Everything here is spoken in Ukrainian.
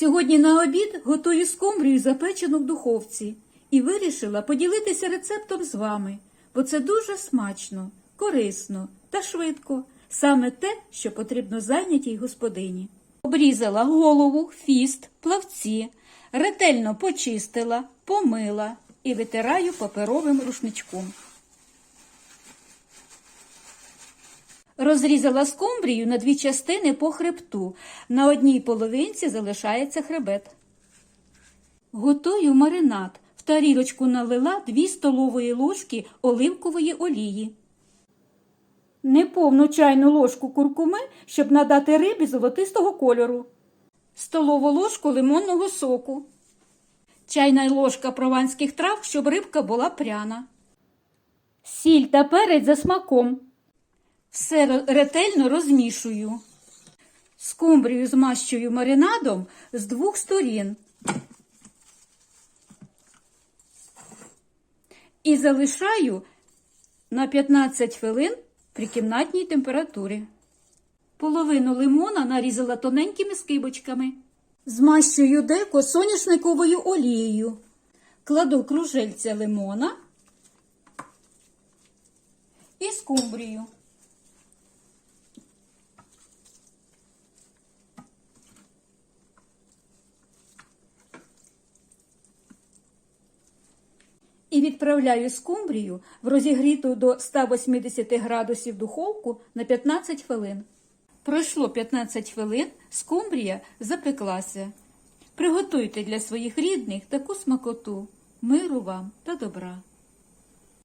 Сьогодні на обід готую скумбрію, запечену в духовці, і вирішила поділитися рецептом з вами, бо це дуже смачно, корисно та швидко, саме те, що потрібно зайнятій господині. Обрізала голову, фіст, плавці, ретельно почистила, помила і витираю паперовим рушничком. Розрізала скумбрію на дві частини по хребту. На одній половинці залишається хребет. Готую маринад. В тарілочку налила 2 столової ложки оливкової олії. Неповну чайну ложку куркуми, щоб надати рибі золотистого кольору. Столову ложку лимонного соку. Чайна ложка прованських трав, щоб рибка була пряна. Сіль та перець за смаком. Все ретельно розмішую. Скумбрію змащую маринадом з двох сторін. І залишаю на 15 хвилин при кімнатній температурі. Половину лимона нарізала тоненькими скибочками. Змащую деко соняшниковою олією. Кладу кружельця лимона і скумбрію. Відправляю скумбрію в розігріту до 180 градусів духовку на 15 хвилин. Пройшло 15 хвилин, скумбрія запеклася. Приготуйте для своїх рідних таку смакоту, миру вам та добра.